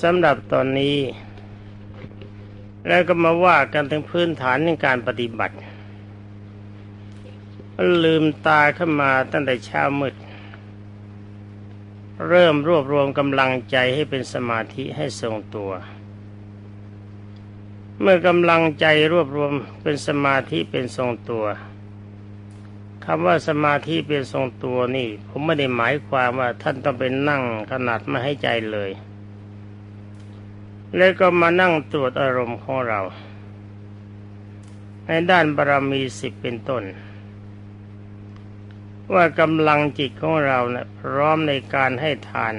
สำหรับตอนนี้ แล้วก็มาว่ากันถึงพื้นฐานในการปฏิบัติ ลืมตาขึ้นมาตั้งแต่เช้ามืด เริ่มรวบรวมกำลังใจให้เป็นสมาธิให้ทรงตัว เมื่อกำลังใจรวบรวมเป็นสมาธิเป็นทรงตัวคำว่าสมาธิเป็นทรงตัวนี่ ผมไม่ได้หมายความว่าท่านต้องเป็นนั่งขนาดไม่ให้ใจเลย แล้วก็มานั่งตรวจอารมณ์ของเรา ในด้านบารมีสิบเป็นต้น ว่ากำลังจิตของเราเนะี่ยพร้อมในการให้ทาน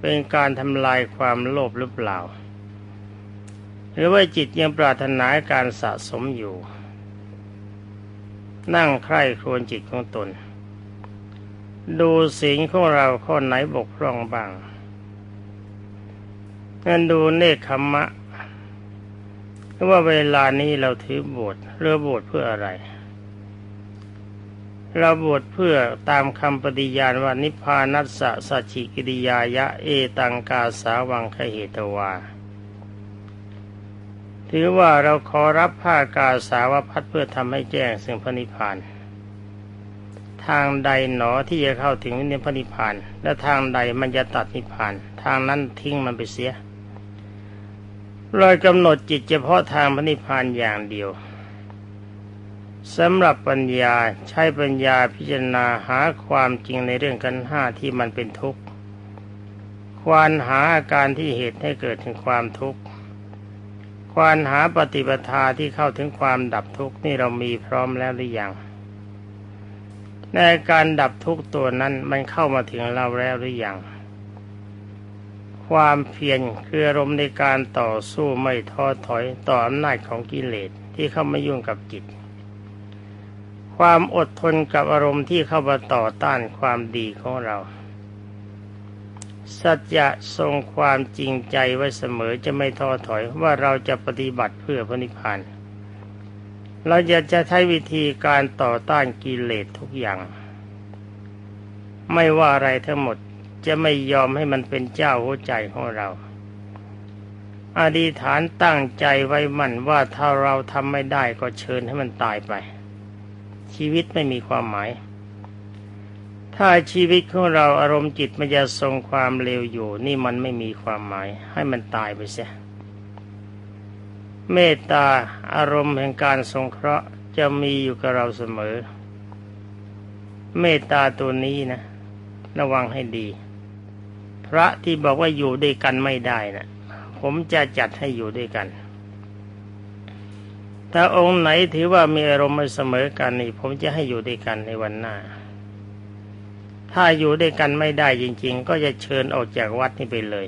เป็นการทำลายความโลภหรือเปล่า หรือว่าจิตยังปรารถนาการสะสมอยู่ นั่งใคร่ครวญจิตของตน ดูสิ่งของเราข้อไหนบกพร่องบ้าง งั้นดูเนคขมะว่าเวลานี้เราถือบวชเรือบวชเพื่ออะไร เราบวชเพื่อตามคำปฏิญาณว่านิพพานัสสะสัจิกิริยายะเอตังกาสาวังคเหตวา ถือว่าเราขอรับผ้ากาสาวพัดเพื่อทำให้แจ้งซึ่งพระนิพพานทางใดหนอที่จะเข้าถึงนิพพนิพพานและทางใดมันจะตัดนิพพาน ทางนั้นทิ้งมันไปเสีย เรากำหนดจิตเฉพาะทางพระนิพพานอย่างเดียวสำหรับปัญญาใช้ปัญญาพิจารณาหาความจริงในเรื่องกันห้าที่มันเป็นทุกข์ ควานหาอาการที่เหตุให้เกิดถึงความทุกข์ ควานหาปฏิปทาที่เข้าถึงความดับทุกข์นี่เรามีพร้อมแล้วหรือยังในการดับทุกข์ตัวนั้นมันเข้ามาถึงเราแล้วหรือยัง ความเพียรคืออารมณ์ในการต่อสู้ไม่ท้อถอยต่ออำนาจของกิเลสที่เข้ามายุ่งกับจิต ความอดทนกับอารมณ์ที่เข้ามาต่อต้านความดีของเรา สัจจะทรงความจริงใจไว้เสมอจะไม่ท้อถอยว่าเราจะปฏิบัติเพื่อพระนิพพานเราจะจะใช้วิธีการต่อต้านกิเลสทุกอย่าง ไม่ว่าอะไรทั้งหมด จะไม่ยอมให้มันเป็นเจ้าหัวใจของเรา อดีฐานตั้งใจไว้มั่นว่าถ้าเราทำไม่ได้ก็เชิญให้มันตายไป ชีวิตไม่มีความหมาย ถ้าชีวิตของเราอารมณ์จิตมันจะทรงความเร็วอยู่ นี่มันไม่มีความหมาย ให้มันตายไปเสียเมตตาอารมณ์แห่งการสงเคราะห์จะมีอยู่กับเราเสมอ เมตตาตัวนี้นะ ระวังให้ดี พระที่บอกว่าอยู่ด้วยกันไม่ได้นะผมจะจัดให้อยู่ด้วยกัน ถ้าองค์ไหนถือว่ามีอารมณ์เสมอกันนี่ ผมจะให้อยู่ด้วยกันในวันหน้า ถ้าอยู่ด้วยกันไม่ได้จริง ๆ ก็จะเชิญออกจากวัดนี้ไปเลย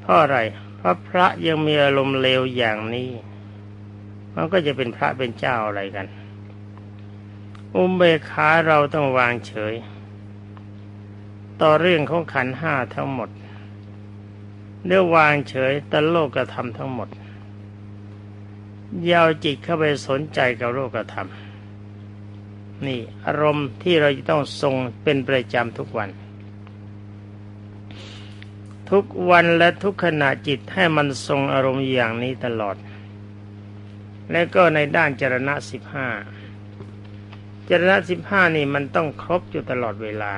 เพราะอะไรเพราะพระยังมีอารมณ์เลวอย่างนี้ มันก็จะเป็นพระเป็นเจ้าอะไรกัน อุเบกขาเราต้องวางเฉย ต่อเรื่องของขันห้าทั้งหมดเรื่องวางเฉยต่อโลกธรรมทั้งหมดยาวจิตเข้าไปสนใจกับโลกธรรม นี่อารมณ์ที่เราจะต้องทรงเป็นประจำทุกวัน ทุกวันและทุกขณะจิตให้มันทรงอารมณ์อย่างนี้ตลอด และก็ในด้านจรณะสิบห้าจรณะสิบห้านี่มันต้องครบอยู่ตลอดเวลา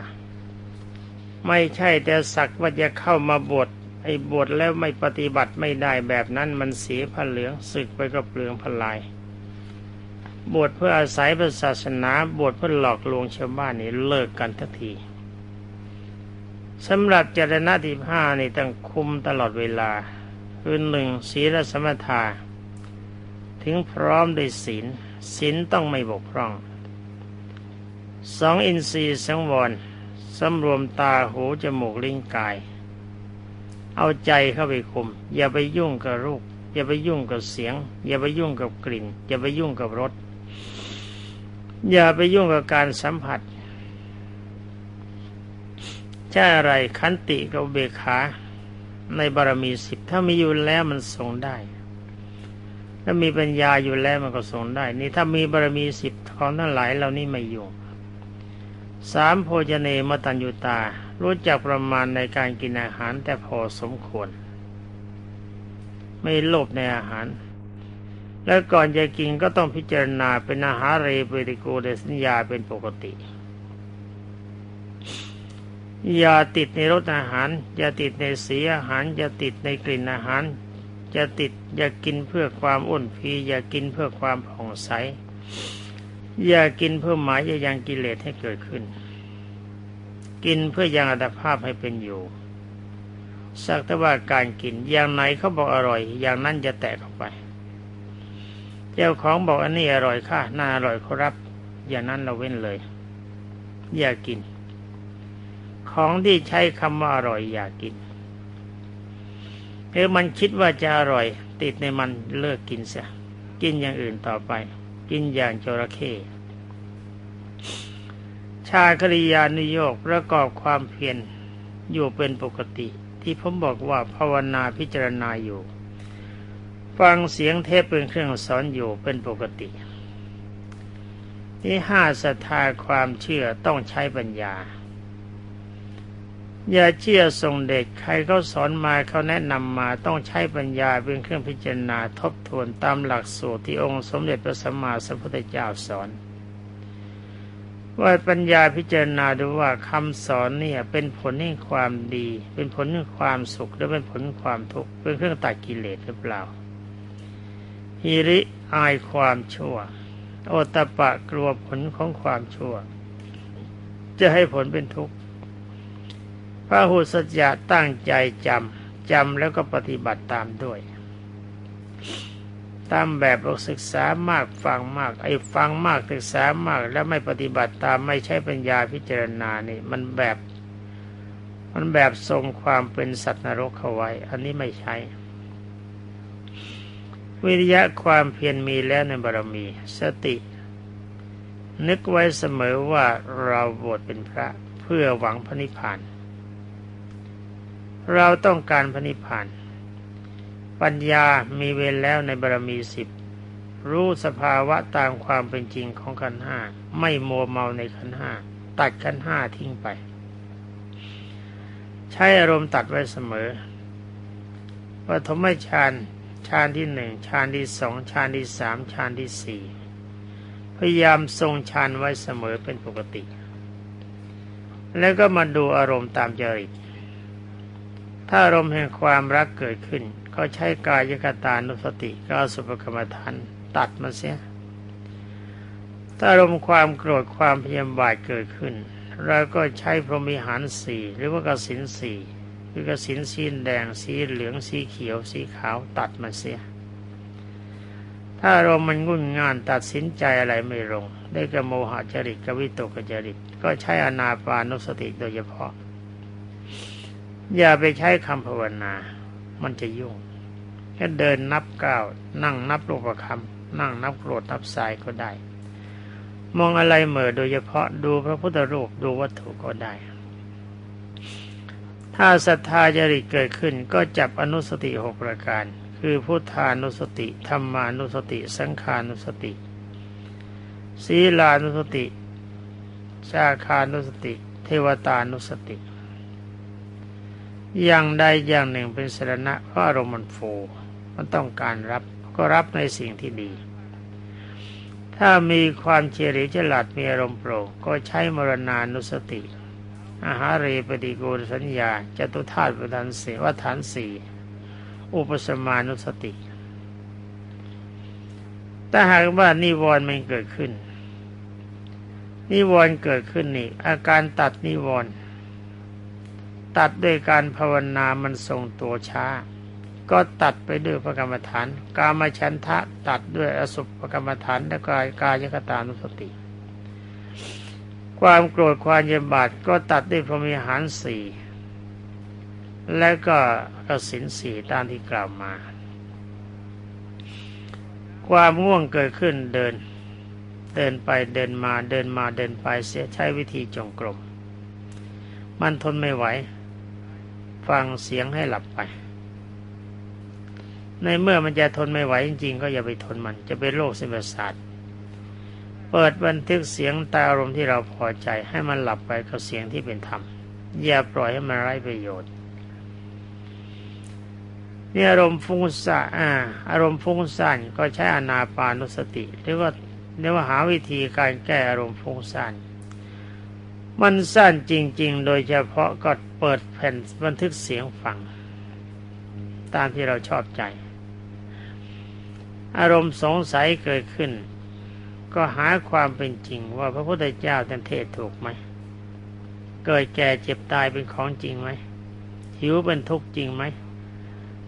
ไม่ใช่แต่สักว่าจะเข้ามาบวชไอ้บวชแล้วไม่ปฏิบัติไม่ได้แบบนั้นมันเสียผ้าเหลืองศึกไปก็เปลืองพลาย บวชเพื่ออาศัยศาสนาบวชเพื่อหลอกลวงชาวบ้านนี่เลิกกันทันทีสำหรับจรณะที่ห้านี่ต้องคุมตลอดเวลาคือหนึ่งศีลสมถาถึงพร้อมด้วยศีลศีลต้องไม่บกพร่องสองอินทรีย์สังวร สำรวมตาหูจมูกลิ้นกาย เอาใจเข้าไปคุม อย่าไปยุ่งกับรูป อย่าไปยุ่งกับเสียง อย่าไปยุ่งกับกลิ่น อย่าไปยุ่งกับรสอย่าไปยุ่งกับการสัมผัสใช่อะไรขันติกับเบขาในบารมีสิบถ้ามีอยู่แล้วมันทรงได้ถ้ามีปัญญาอยู่แล้วมันก็ทรงได้ นี่ถ้ามีบารมีสิบของทั้งหลายเหล่านี้ไม่ยุ่ง สามโพจเนมตัญญูตา รู้จักประมาณในการกินอาหารแต่พอสมควร ไม่โลภในอาหาร แล้วก่อนจะกินก็ต้องพิจารณาเป็นอาหารเรเปริโกเดสัญญาเป็นปกติ อย่าติดในรสอาหาร อย่าติดในสีอาหาร อย่าติดในกลิ่นอาหารอย่าติดอย่ากินเพื่อความอ้วนพีอย่ากินเพื่อความผ่องใส อย่ากินเพื่อหมายจะยังกิเลสให้เกิดขึ้น กินเพื่อยังอัตภาพให้เป็นอยู่ สักแต่ว่าการกินอย่างไหนเขาบอกอร่อย อย่างนั้นจะแตะเข้าไป เจ้าของบอกอันนี้อร่อยค่ะน่าอร่อยเขารับ อย่างนั้นเราเว้นเลย อย่ากิน ของที่ใช้คำว่าอร่อย อย่ากินเออมันคิดว่าจะอร่อย ติดในมันเลิกกินเสียกินอย่างอื่นต่อไป กินอย่างจระเข้ชาคริยานุโยกประกอบความเพียรอยู่เป็นปกติ ที่ผมบอกว่าภาวนาพิจารณาอยู่ ฟังเสียงเทพเป็นเครื่องสอนอยู่เป็นปกติ ที่ห้าศรัทธาความเชื่อต้องใช้ปัญญา อย่าเชื่อทรงเด็กใครเขาสอนมาเขาแนะนำมาต้องใช้ปัญญาเป็นเครื่องพิจารณาทบทวนตามหลักสูตรที่องค์สมเด็จพระสัมมาสัมพุทธเจ้าสอน ว่าปัญญาพิจารณาดูว่าคำสอนเนี่ยเป็นผลแห่งความดี เป็นผลแห่งความสุขหรือเป็นผลความทุกข์เป็นเครื่องตัดกิเลสหรือเปล่าฮิริอายความชั่ว โอตปะกลัวผลของความชั่ว จะให้ผลเป็นทุกข์ พระหุสัจจะตั้งใจจำจำแล้วก็ปฏิบัติตามด้วย ตามแบบเราศึกษามากฟังมาก ไอ้ฟังมากศึกษามาก แล้วไม่ปฏิบัติตามไม่ใช่ปัญญาพิจารณานี่ มันแบบ มันแบบทรงความเป็นสัตว์นรกเข้าไว้ อันนี้ไม่ใช่วิริยะความเพียรมีแล้วในบารมี สติ นึกไว้เสมอว่าเราบวชเป็นพระเพื่อหวังพระนิพพาน เราต้องการพระนิพพาน ปัญญามีเวรแล้วในบารมีสิบ รู้สภาวะตามความเป็นจริงของขันห้า ไม่มัวเมาในขันห้า ตัดขันห้าทิ้งไป ใช้อารมณ์ตัดไว้เสมอปฐมฌานฌานที่หนึ่งฌานที่สองฌานที่สามฌานที่สี่พยายามทรงฌานไว้เสมอเป็นปกติ แล้วก็มาดูอารมณ์ตามจริต ถ้าอารมณ์แห่งความรักเกิดขึ้น ก็ใช้กายกตานุสติก็สุภกรรมฐานตัดมันเสีย ถ้าอารมณ์ความโกรธความพยาบาทเกิดขึ้นเราก็ใช้พรหมิหารสี่หรือว่ากสินสี่คือกสินสีแดงสีเหลืองสีเขียวสีขาวตัดมันเสีย ถ้าอารมณ์มันงุ่นง่านตัดสินใจอะไรไม่ลง ได้กระโมหจริตกวิตกจริต ก็ใช้อนาปานุสติโดยเฉพาะ อย่าไปใช้คำภาวนา มันจะยุ่ง แค่เดินนับก้าวนั่งนับรูปคำนั่งนับโกรธนับสายก็ได้ มองอะไรเหม่อโดยเฉพาะดูพระพุทธรูปดูวัตถุก็ได้ ถ้าศรัทธาจริตเกิดขึ้นก็จับอนุสติหกประการ คือพุทธานุสติธรรมานุสติ สังขานุสติ ศีลานุสติชาคานุสติ เทวตานุสติ อย่างใดอย่างหนึ่งเป็นสรณะเพราะอารมณ์มันโฟมันต้องการรับก็รับในสิ่งที่ดี ถ้ามีความเฉลียวฉลาดมีอารมณ์โปร่งก็ใช้มรณานุสติ อาหารเรปฏิโกรสัญญาจตุธาตุประธานสี่วัฏฐานสี่อุปสมานุสติถ้าหากว่านิวรณ์มันเกิดขึ้น นิวรณ์เกิดขึ้นนี่อาการตัดนิวรณ์ ตัดด้วยการภาวนามันทรงตัวช้า ก็ตัดไปด้วยพระกรรมฐาน กามฉันทะตัดด้วยอสุภกรรมฐานและกายกายกตานุสติ ความโกรธความเย็นบาดก็ตัดด้วยพรหมิหารสี่และก็กสินสี่ตามที่กล่าวมา ความง่วงเกิดขึ้นเดิน เดินไปเดินมาเดินมาเดินไปเสียใช้วิธีจงกรมมันทนไม่ไหว ฟังเสียงให้หลับไป ในเมื่อมันจะทนไม่ไหวจริงๆ ก็อย่าไปทนมันจะเป็นโรคเส้นประสาทเปิดบันทึกเสียงตาอารมณ์ที่เราพอใจ ให้มันหลับไปกับเสียงที่เป็นธรรมอย่าปล่อยให้มันไร้ประโยชน์นี่อารมณ์ฟุ้งซ่านอาอารมณ์ฟุ้งซ่านก็ใช้อนาปานุสติ หรือว่าเรียกว่าหาวิธีการแก้อารมณ์ฟุ้งซ่าน มันสั้นจริง ๆ โดยเฉพาะก็เปิดแผ่นบันทึกเสียงฟัง ตามที่เราชอบใจ อารมณ์สงสัยเกิดขึ้น ก็หาความเป็นจริงว่าพระพุทธเจ้าท่านเทศถูกไหม เกิดแก่เจ็บตายเป็นของจริงไหม หิวเป็นทุกข์จริงไหม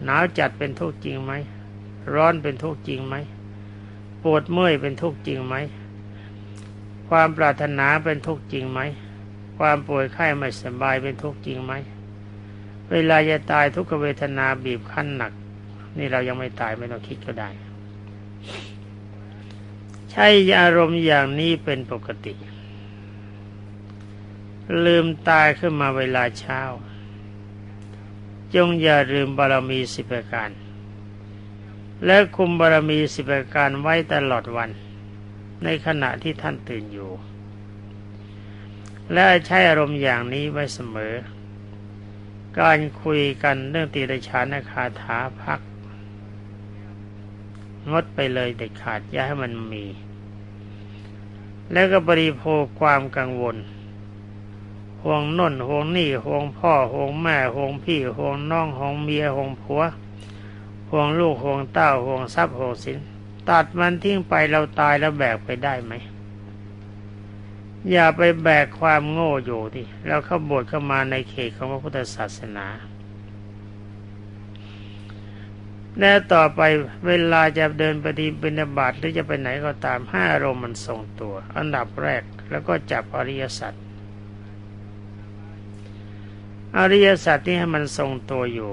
หนาวจัดเป็นทุกข์จริงไหม ร้อนเป็นทุกข์จริงไหม ปวดเมื่อยเป็นทุกข์จริงไหม ความปรารถนาเป็นทุกข์จริงไหม ความป่วยไข้ไม่สบายเป็นทุกข์จริงไหม เวลาจะตายทุกขเวทนาบีบคั้นหนัก นี่เรายังไม่ตายไม่ต้องคิดก็ได้ ใช้อารมณ์อย่างนี้เป็นปกติ ลืมตายขึ้นมาเวลาเช้า จงอย่าลืมบารมีสิบประการ และคุมบารมีสิบประการไว้ตลอดวัน ในขณะที่ท่านตื่นอยู่ และใช้อารมณ์อย่างนี้ไว้เสมอ การคุยกันเรื่องตีรชานคาถาพัก งดไปเลยเด็ดขาดอย่าให้มันมี แล้วก็บริโภคความกังวลห่วงน่นห่วงนี่ห่วงพ่อห่วงแม่ห่วงพี่ห่วงน้องห่วงเมียห่วงผัวห่วงลูกห่วงเต้าห่วงทรัพย์ห่วงสิน ตัดมันทิ้งไปเราตายแล้วแบกไปได้ไหม อย่าไปแบกความโง่อยู่ดิแล้วเข้าบวชเข้ามาในเขตของพระพุทธศาสนาและต่อไปเวลาจะเดินปฏิบิณฑบาตหรือจะไปไหนก็ตามห้าอารมณ์มันทรงตัว อันดับแรกแล้วก็จับอริยสัจอริยสัจที่ให้มันทรงตัวอยู่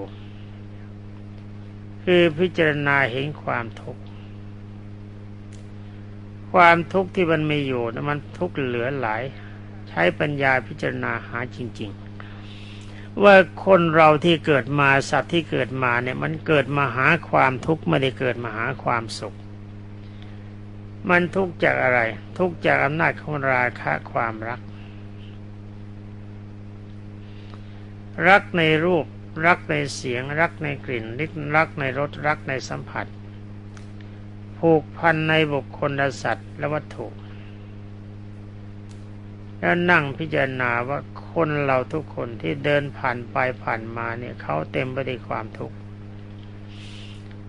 คือพิจารณาเห็นความทุกข์ ความทุกข์ที่มันมีอยู่นะมันทุกข์เหลือหลาย ใช้ปัญญาพิจารณาหาจริง ๆ ว่าคนเราที่เกิดมาสัตว์ที่เกิดมาเนี่ยมันเกิดมาหาความทุกข์ไม่ได้เกิดมาหาความสุข มันทุกข์จากอะไร ทุกข์จากอำนาจของราคะความรัก รักในรูปรักในเสียง รักในกลิ่นรักในรสรักในสัมผัส ผูกพันในบุคคลสัตว์และวัตถุแล้วนั่งพิจารณาว่าคนเราทุกคนที่เดินผ่านไปผ่านมาเนี่ยเขาเต็มไปด้วยความทุกข์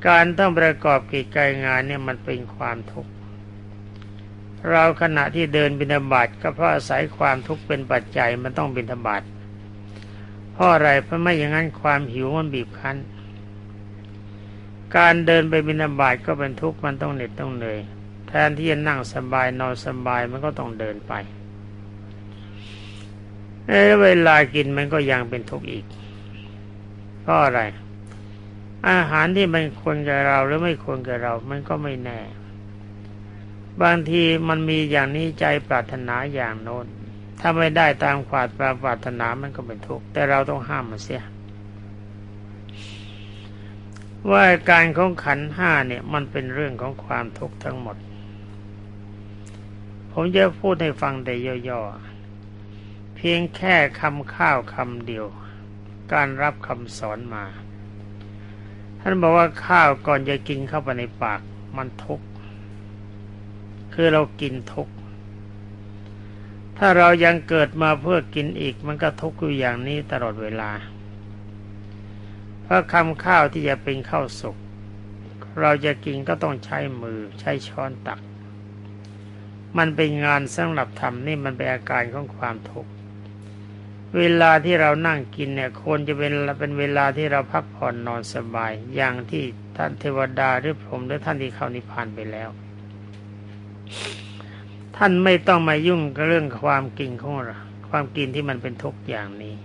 การต้องประกอบกิจการงานเนี่ยมันเป็นความทุกข์ เราขณะที่เดินบิณฑบาตก็เพราะอาศัยความทุกข์เป็นปัจจัยมันต้องบิณฑบาตเพราะอะไรเพราะไม่อย่างนั้นความหิวมันบีบคั้น การเดินไปบินาบาตก็เป็นทุกข์มันต้องเหน็ดต้องเหนื่อยแทนที่จะนั่งสบายนอนสบายมันก็ต้องเดินไปเอเวลากินมันก็ยังเป็นทุกข์อีกเพราะอะไร อาหารที่มันควรกับเราหรือไม่ควรกับเรา มันก็ไม่แน่ บางทีมันมีอย่างนี้ใจปรารถนาอย่างโน้นถ้าไม่ได้ตามความปรารถนามันก็เป็นทุกข์แต่เราต้องห้ามมันเสีย ว่าการของขันห้าเนี่ย มันเป็นเรื่องของความทุกข์ทั้งหมด ผมจะพูดให้ฟังแต่ย่อๆ เพียงแค่คำข้าวคำเดียว การรับคำสอนมา ท่านบอกว่าข้าวก่อนจะกินเข้าไปในปากมันทุกข์ คือเรากินทุกข์ ถ้าเรายังเกิดมาเพื่อกินอีกมันก็ทุกข์อยู่อย่างนี้ตลอดเวลา เพราะคำข้าวที่จะเป็นข้าวสุกเราจะกินก็ต้องใช้มือใช้ช้อนตัก มันเป็นงานสำหรับทำนี่มันเป็นอาการของความทุกข์เวลาที่เรานั่งกินเนี่ยควรจะเป็นเป็นเวลาที่เราพักผ่อนนอนสบาย อย่างที่ท่านเทวดาหรือพรหมหรือท่านที่เข้านิพพานไปแล้ว ท่านไม่ต้องมายุ่งกับเรื่องความกินของเราความกินที่มันเป็นทุกข์อย่างนี้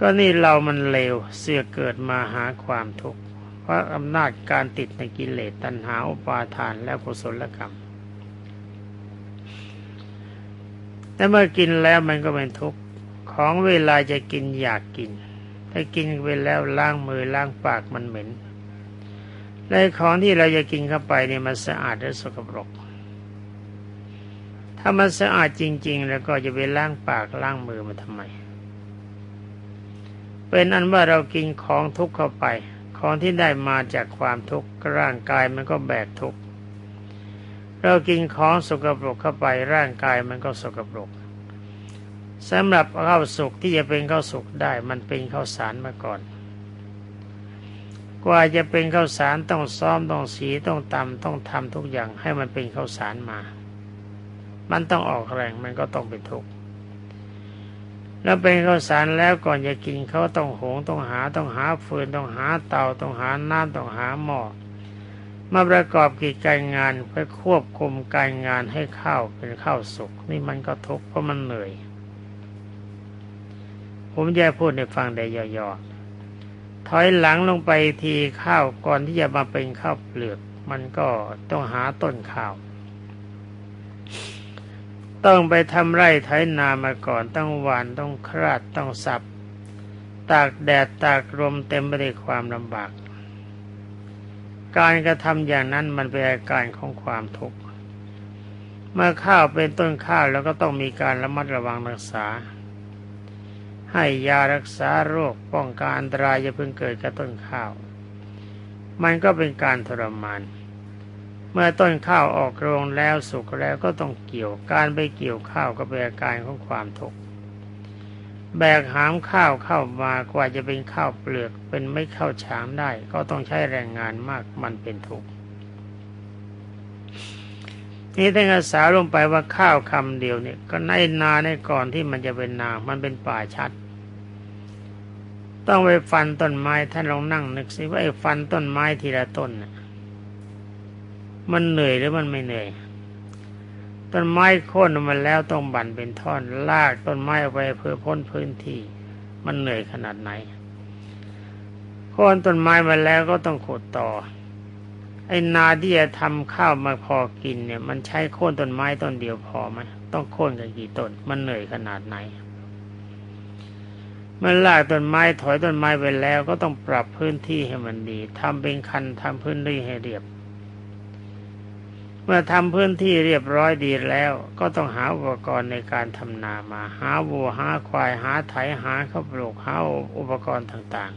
ก็นี่เรามันเลวเสือเกิดมาหาความทุกข์เพราะอำนาจการติดในกิเลสตัณหาอุปาทานและกุศลกรรมแต่เมื่อกินแล้วมันก็เป็นทุกข์ของเวลาจะกินอยากกิน ถ้ากินไปแล้วล้างมือล้างปากมันเหม็นและของที่เราจะกินเข้าไปเนี่ยมันสะอาดและสกปรก ถ้ามันสะอาดจริง ๆ แล้วก็จะไปล้างปากล้างมือมาทำไม เป็นอันว่าเรากินของทุกข์เข้าไป ของที่ได้มาจากความทุกข์ร่างกายมันก็แบกทุกข์เรากินของสกปรกเข้าไปร่างกายมันก็สกปรกสำหรับข้าวสุกที่จะเป็นข้าวสุกได้มันเป็นข้าวสารมาก่อน กว่าจะเป็นข้าวสารต้องซ้อมต้องสีต้องตำต้องทำทุกอย่างให้มันเป็นข้าวสารมา มันต้องออกแรงมันก็ต้องเป็นทุกข์ แล้วเป็นข้าวสารแล้วก่อนจะกินเขาต้องหงต้องหาต้องหาฟืนต้องหาเตาต้องหาน้ำต้องหาหม้อมาประกอบกิจการงานเพื่อควบคุมการงานให้ข้าวเป็นข้าวสุกนี่มันก็ทุกข์เพราะมันเหนื่อย ผมจะพูดในฟังได้ย่อๆถอยหลังลงไปทีข้าวก่อนที่จะมาเป็นข้าวเปลือก มันก็ต้องหาต้นข้าว ต้องไปทำไร่ไถนามาก่อนต้องหวานต้องคราดต้องสับ ตากแดดตากลมเต็มไปด้วยความลำบาก การกระทำอย่างนั้นมันเป็นอาการของความทุกข์เมื่อข้าวเป็นต้นข้าวแล้วก็ต้องมีการระมัดระวังรักษา ให้ยารักษาโรคป้องกันอันตรายจะเพิ่งเกิดกับต้นข้าว มันก็เป็นการทรมาน เมื่อต้นข้าวออกโรงแล้วสุกแล้วก็ต้องเกี่ยวการไปเกี่ยวข้าวก็เป็นอาการของความทุกข์แบกหามข้าวเข้ามากว่าจะเป็นข้าวเปลือกเป็นไม่ข้าวฉางได้ ก็ต้องใช้แรงงานมากมันเป็นทุกข์นี่ถ้านอาสาลงไปว่าข้าวคำเดียวเนี่ย ก็ในนาในก่อนที่มันจะเป็นนา มันเป็นป่าชัด ต้องไปฟันต้นไม้ท่านลองนั่งนึกสิว่าไอ้ฟันต้นไม้ทีละต้นน่ะ มันเหนื่อยหรือมันไม่เหนื่อย ต้นไม้โค่นมันแล้วต้องบั่นเป็นท่อนลากต้นไม้ไปเพื่อพ้นพื้นที่ มันเหนื่อยขนาดไหนโค่นต้นไม้มาแล้วก็ต้องขุดต่อ ไอ้นาที่จะทำข้าวมาพอกินเนี่ย มันใช้โค่นต้นไม้ต้นเดียวพอไหมต้องโค่นกันกี่ต้น มันเหนื่อยขนาดไหนมันลากต้นไม้ถอยต้นไม้ไปแล้วก็ต้องปรับพื้นที่ให้มันดีทำเป็นคันทำพื้นที่ให้เรียบ เมื่อทำพื้นที่เรียบร้อยดีแล้ว ก็ต้องหาอุปกรณ์ในการทำนามา หาวัวหาควายหาไถหาข้าวปลูกหาอุปกรณ์ต่าง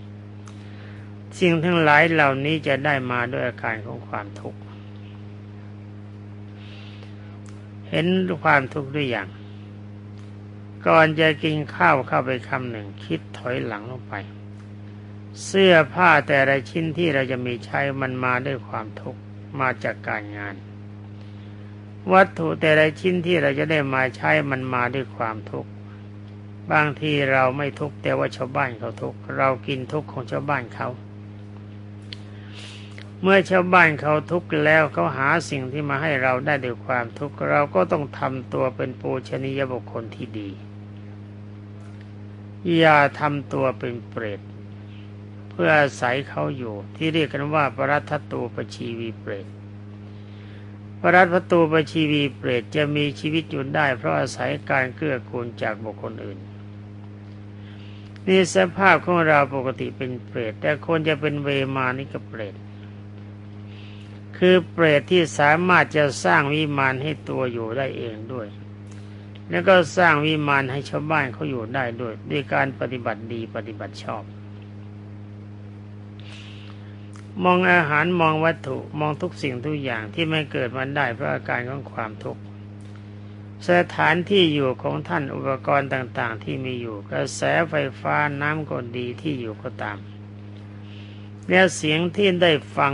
ๆ สิ่งทั้งหลายเหล่านี้จะได้มาด้วยอาการของความทุกข์เห็นความทุกข์ด้วยอย่าง ก่อนจะกินข้าวเข้าไปคำหนึ่ง คิดถอยหลังลงไป เสื้อผ้าแต่ละชิ้นที่เราจะมีใช้มันมาด้วยความทุกข์มาจากการงาน วัตถุแต่ละชิ้นที่เราจะได้มาใช้มันมาด้วยความทุกข์บางทีเราไม่ทุกข์แต่ว่าชาวบ้านเขาทุกข์เรากินทุกข์ของชาวบ้านเขา เมื่อชาวบ้านเขาทุกข์แล้วเขาหาสิ่งที่มาให้เราได้ด้วยความทุกข์เราก็ต้องทำตัวเป็นปูชนียบุคคลที่ดี อย่าทำตัวเป็นเปรตเพื่ออาศัยเขาอยู่ที่เรียกกันว่าปรัตตูปชีวีเปรต พระรัตประตูประชีวีเปรตจะมีชีวิตอยู่ได้ เพราะอาศัยการเกื้อกูลจากบุคคลอื่นนี่สภาพของเราปกติเป็นเปรต แต่คนจะเป็นเวมานี่ก็เปรต คือเปรตที่สามารถจะสร้างวิมานให้ตัวอยู่ได้เองด้วย แล้วก็สร้างวิมานให้ชาวบ้านเขาอยู่ได้ด้วย ด้วยการปฏิบัติดีปฏิบัติชอบ มองอาหารมองวัตถุมองทุกสิ่งทุกอย่างที่ไม่เกิดมันได้เพราะอาการของความทุกข์สถานที่อยู่ของท่านอุปกรณ์ต่าง ๆ ที่มีอยู่กระแสไฟฟ้าน้ำก็ดีที่อยู่ก็ตามและเสียงที่ได้ฟัง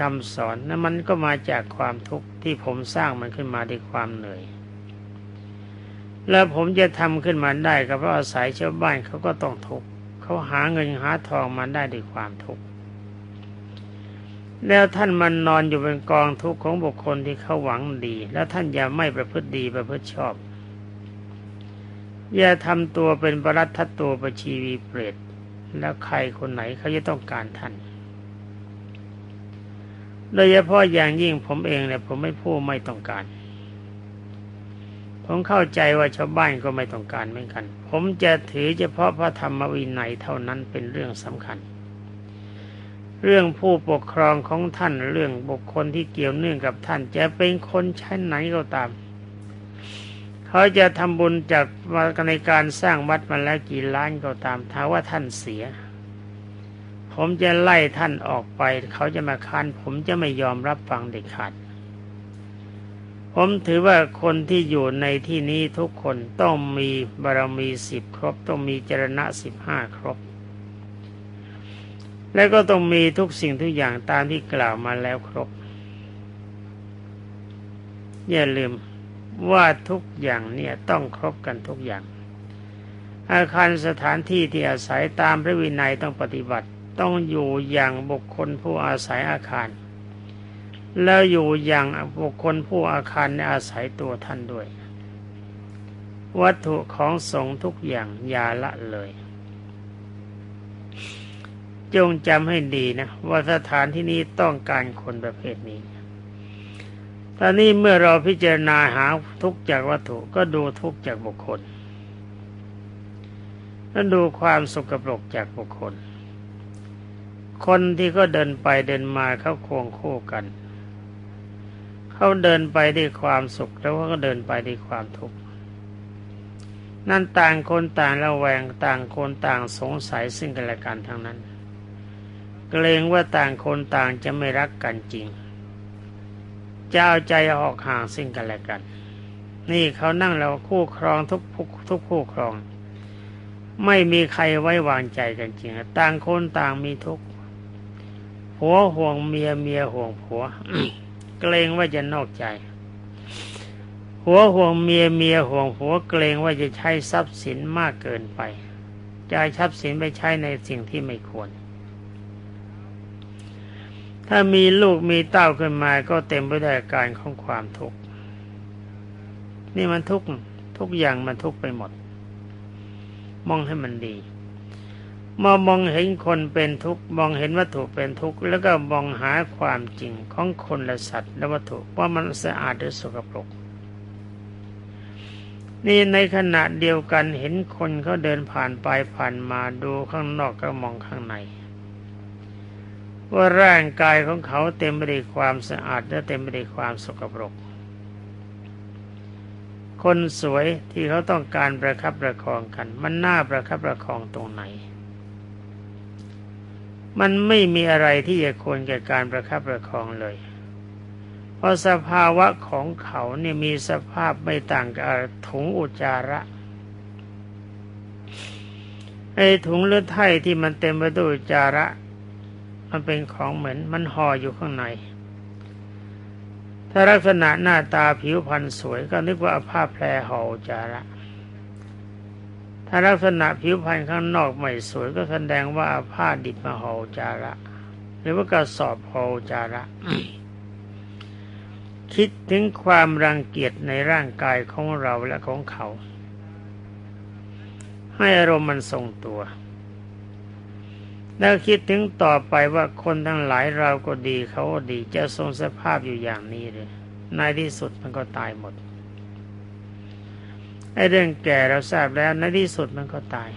คำสอนนั้นมันก็มาจากความทุกข์ที่ผมสร้างมันขึ้นมาด้วยความเหนื่อย แล้วผมจะทำขึ้นมาได้ก็เพราะอาศัยชาวบ้านเขาก็ต้องทุกข์เขาหาเงินหาทองมาได้ด้วยความทุกข์ แล้วท่านมันนอนอยู่เป็นกองทุกข์ของบุคคลที่เขาหวังดี แล้วท่านอย่าไม่ประพฤติดีประพฤติชอบ อย่าทำตัวเป็นปรัตทัตตัวประชีวีเปรตแล้วใครคนไหนเขาจะต้องการท่านโดยเฉพาะอย่างยิ่งผมเองเนี่ยผมไม่พูดไม่ต้องการ ผมเข้าใจว่าชาวบ้านก็ไม่ต้องการเหมือนกัน ผมจะถือเฉพาะพระธรรมวินัยเท่านั้นเป็นเรื่องสำคัญ เรื่องผู้ปกครองของท่านเรื่องบุคคลที่เกี่ยวเนื่องกับท่าน จะเป็นคนชั้นไหนก็ตาม เขาจะทำบุญจากในการสร้างวัดมาแล้วกี่ล้านก็ตามถ้าว่าท่านเสีย ผมจะไล่ท่านออกไป เขาจะมาค้านผมจะไม่ยอมรับฟังเด็ดขาดผมถือว่าคนที่อยู่ในที่นี้ทุกคนต้องมีบารมีสิบครบ ต้องมีจรณะสิบห้าครบ และก็ต้องมีทุกสิ่งทุกอย่างตามที่กล่าวมาแล้วครบ อย่าลืมว่าทุกอย่างเนี่ยต้องครบกันทุกอย่าง อาคารสถานที่ที่อาศัยตามพระวินัยต้องปฏิบัติ ต้องอยู่อย่างบุคคลผู้อาศัยอาคาร แล้วอยู่อย่างบุคคลผู้อาคารในอาศัยตัวท่านด้วย วัตถุของสงฆ์ทุกอย่างอย่าละเลย จงจำให้ดีนะ ว่าสถานที่นี้ต้องการคนประเภทนี้ ตอนนี้เมื่อเราพิจารณาหาทุกจากวัตถุก็ดูทุกจากบุคคล แล้วดูความสกปรกจากบุคคล คนที่ก็เดินไปเดินมาเขาควงคู่กัน เขาเดินไปด้วยความสุขแล้วก็เดินไปด้วยความทุกข์นั่นต่างคนต่างระแวงต่างคนต่างสงสัยซึ่งกันและกันทั้งนั้น เกรงว่าต่างคนต่างจะไม่รักกันจริงจะเอาใจออกห่างซึ่งกันและกัน นี่เขานั่งเราคู่ครองทุกทุกคู่ครอง ไม่มีใครไว้วางใจกันจริง ต่างคนต่างมีทุกข์ผัวห่วงเมียเมียห่วงผัว เกรงว่าจะนอกใจหัวห่วงเมียเมียห่วงผัวเกรงว่าจะใช้ทรัพย์สินมากเกินไปจ่ายทรัพย์สินไปใช้ในสิ่งที่ไม่ควร ถ้ามีลูกมีเต้าขึ้นมาก็เต็มไปด้วยอาการของความทุกข์นี่มันทุกข์ทุกอย่างมันทุกข์ไปหมด มองให้มันดีมามองเห็นคนเป็นทุกข์มองเห็นวัตถุเป็นทุกข์แล้วก็มองหาความจริงของคนและสัตว์และวัตถุว่ามันสะอาดหรือสกปรก นี่ในขณะเดียวกันเห็นคนเขาเดินผ่านไปผ่านมาดูข้างนอกก็มองข้างใน ว่าร่างกายของเขาเต็มไปด้วยความสะอาดและเต็มไปด้วยความสกปรก คนสวยที่เขาต้องการประคับประคองกัน มันน่าประคับประคองตรงไหน มันไม่มีอะไรที่จะควรแก่การประคับประคองเลย เพราะสภาวะของเขาเนี่ยมีสภาพไม่ต่างกับถุงอุจจาระไอ้ถุงเลือดไถ่ที่มันเต็มไปด้วยอุจจาระ มันเป็นของเหมือนมันห่ออยู่ข้างใน ถ้าลักษณะหน้าตาผิวพรรณสวยก็นึกว่าผ้าแพรห่อจจาระ ถ้าลักษณะผิวพรรณข้างนอกไม่สวยก็แสดงว่าผ้าดิบมาห่อจาระ หรือว่ากระสอบห่อจาระ คิดถึงความรังเกียจในร่างกายของเราและของเขา ให้อารมณ์มันทรงตัว แล้วคิดถึงต่อไปว่าคนทั้งหลายเราก็ดีเขาก็ดีจะทรงสภาพอยู่อย่างนี้เลยในที่สุดมันก็ตายหมดไอ้เรื่องแก่เราทราบแล้วในที่สุดมันก็ตาย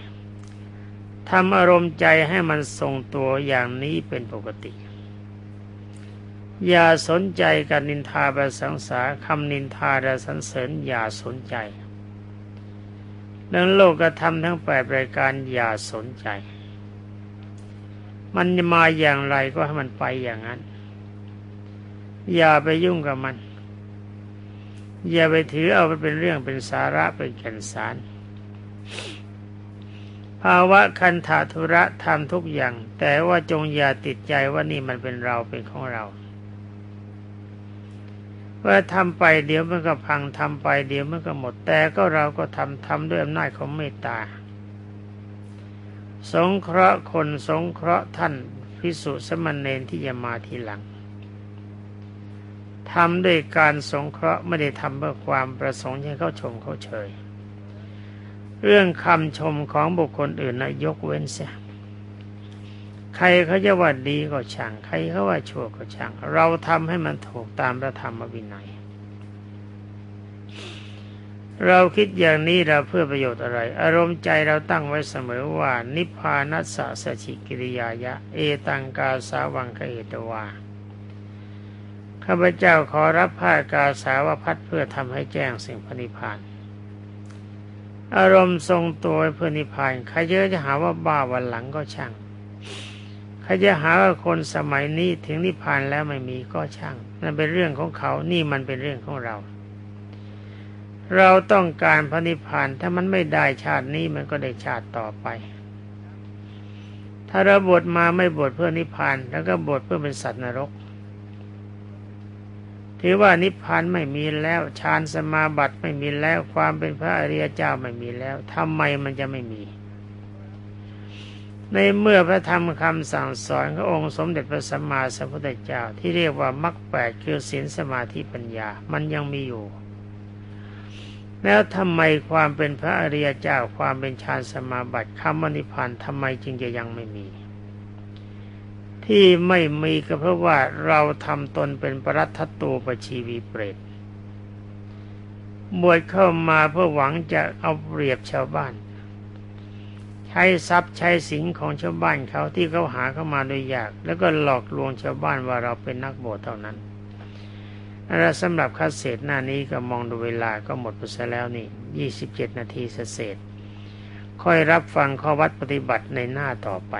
ทำอารมณ์ใจให้มันทรงตัวอย่างนี้เป็นปกติ อย่าสนใจกับนินทาประสังสาคำนินทาและสรรเสริญอย่าสนใจเรื่องโลกกระทำทั้งแปดรายการอย่าสนใจ มันมาอย่างไรก็ให้มันไปอย่างนั้น อย่าไปยุ่งกับมัน อย่าไปถือเอาไปเป็นเรื่องเป็นสาระเป็นแก่นสาร ภาวะคันธาธุระทำทุกอย่าง แต่ว่าจงอย่าติดใจว่านี่มันเป็นเราเป็นของเราว่าทำไปเดี๋ยวมันก็พังทำไปเดี๋ยวมันก็หมดแต่ก็เราก็ทำทำด้วยอำนาจของเมตตา สงเคราะห์คนสงเคราะห์ท่านพิสุสมณเณรที่จะมาทีหลังทำด้วยการสงเคราะห์ไม่ได้ทำเพื่อความประสงค์ให้เขาชมเขาเฉย เรื่องคำชมของบุคคลอื่นนะยกเว้นเสียใครเขาจะว่าดีก็ช่าง ใครเขาว่าชั่วก็ช่าง เราทำให้มันถูกตามพระธรรมวินัย เราคิดอย่างนี้เราเพื่อประโยชน์อะไร อารมณ์ใจเราตั้งไว้เสมอว่า นิพพานัสสะสชิกิริยายะ เอตังกาสาวังคเอตวาข้าพเจ้าขอรับผ้ากาสาวพัดเพื่อทำให้แจ้งสิ่งพนิพานอารมณ์ทรงตัวเพื่อนิพานใครเยอะจะหาว่าบ้าวันหลังก็ช่างใครจะหาว่าคนสมัยนี้ถึงนิพพานแล้วไม่มีก็ช่างนั่นเป็นเรื่องของเขานี่มันเป็นเรื่องของเรา เราต้องการพระนิพพานถ้ามันไม่ได้ชาตินี้มันก็ได้ชาติต่อไป ถ้าเราบวชมาไม่บวชเพื่อนิพพานแล้วก็บวชเพื่อเป็นสัตว์นรกถือว่านิพพานไม่มีแล้วฌานสมาบัติไม่มีแล้วความเป็นพระอริยเจ้าไม่มีแล้วทำไมมันจะไม่มี ในเมื่อพระธรรมคำสั่งสอนขององค์สมเด็จพระสัมมาสัมพุทธเจ้าที่เรียกว่ามรรคแปดคือศีลสมาธิปัญญา มันยังมีอยู่ แล้วทำไมความเป็นพระอริยเจ้าความเป็นฌานสมาบัติคำวนิพานทำไมจึงจะยังไม่มี ที่ไม่มีก็เพราะว่าเราทำตนเป็นปรัตถตูปชีวีเปรตบวชเข้ามาเพื่อหวังจะเอาเปรียบชาวบ้าน ใช้ทรัพย์ใช้สินของชาวบ้านเขาที่เขาหาเข้ามาโดยยาก แล้วก็หลอกลวงชาวบ้านว่าเราเป็นนักบวชเท่านั้น และสำหรับคัดเศษหน้านี้ก็มองดูเวลาก็หมดไปซะแล้วนี่ยี่สิบเจ็ดนาทีเศษค่อยรับฟังข้อวัดปฏิบัติในหน้าต่อไป